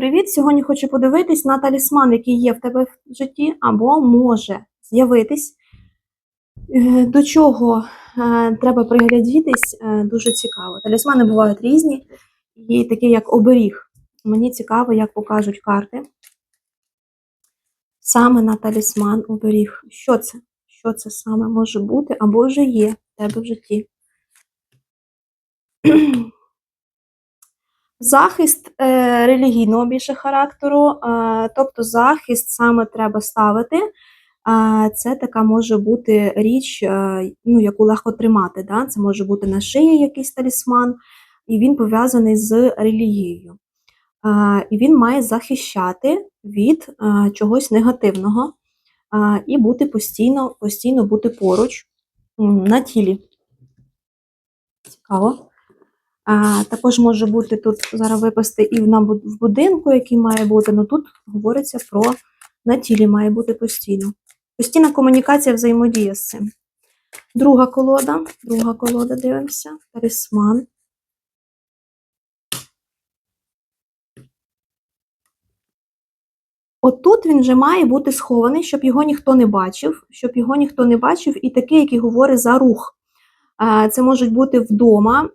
привіт! Сьогодні хочу подивитись на талісман, який є в тебе в житті, або може з'явитись. Е, До чого е, треба приглядітись, е, дуже цікаво. Талісмани бувають різні, і такі як оберіг. Мені цікаво, як покажуть карти. Саме на талісман оберіг. Що це? Що це саме може бути, або вже є в тебе в житті? Захист е, релігійного більше характеру, е, тобто захист саме треба ставити. Е, це така може бути річ, е, ну, яку легко тримати. Да? Це може бути на шиї якийсь талісман, і він пов'язаний з релігією. Е, і він має захищати від е, чогось негативного е, і бути постійно, постійно бути поруч на тілі. Цікаво. А, також може бути тут зараз випасти і в, будинку, який має бути, але тут говориться про на тілі має бути постійно. Постійна комунікація, взаємодія з цим. Друга колода, друга колода, дивимося. Талісман. Отут він вже має бути схований, щоб його ніхто не бачив, щоб його ніхто не бачив, і такий, який говорить за рух. Це можуть бути вдома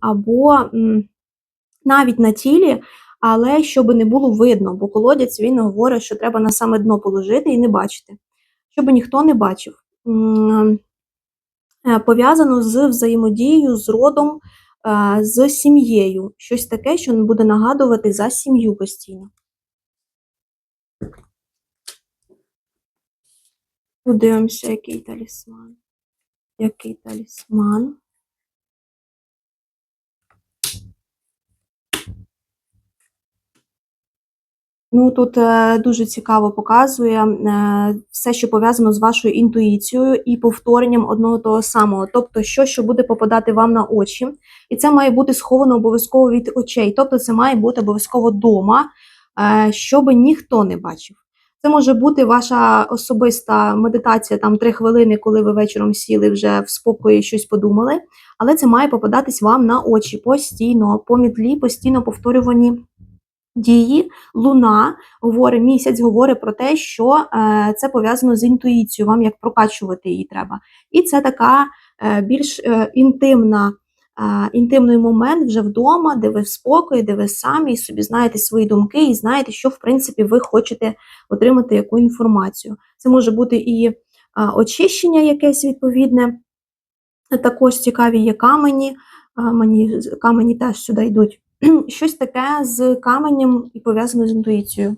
або навіть на тілі, але щоб не було видно, бо колодязь він говорить, що треба на саме дно положити і не бачити, щоб ніхто не бачив. Е, Пов'язано з взаємодією, з родом, е, з сім'єю. Щось таке, що буде нагадувати за сім'ю постійно. Подивимося, який талісман. Який талісман? Ну, тут е, дуже цікаво показує е, все, що пов'язано з вашою інтуїцією і повторенням одного того самого. Тобто, що, що буде попадати вам на очі, і це має бути сховано обов'язково від очей. Тобто, це має бути обов'язково вдома, е, щоб ніхто не бачив. Це може бути ваша особиста медитація, там три хвилини, коли ви вечором сіли вже в спокої щось подумали, але це має попадатись вам на очі постійно, по мітлі, постійно повторювані дії. Луна говорить, місяць говорить про те, що е, це пов'язано з інтуїцією, вам як прокачувати її треба. І це така е, більш е, інтимна. Інтимний момент вже вдома, де ви в спокої, де ви самі і собі знаєте свої думки, і знаєте, що в принципі ви хочете отримати яку інформацію. Це може бути і очищення якесь відповідне. Також цікаві є камені. Мені камені теж сюди йдуть. Щось таке з каменем і пов'язане з інтуїцією.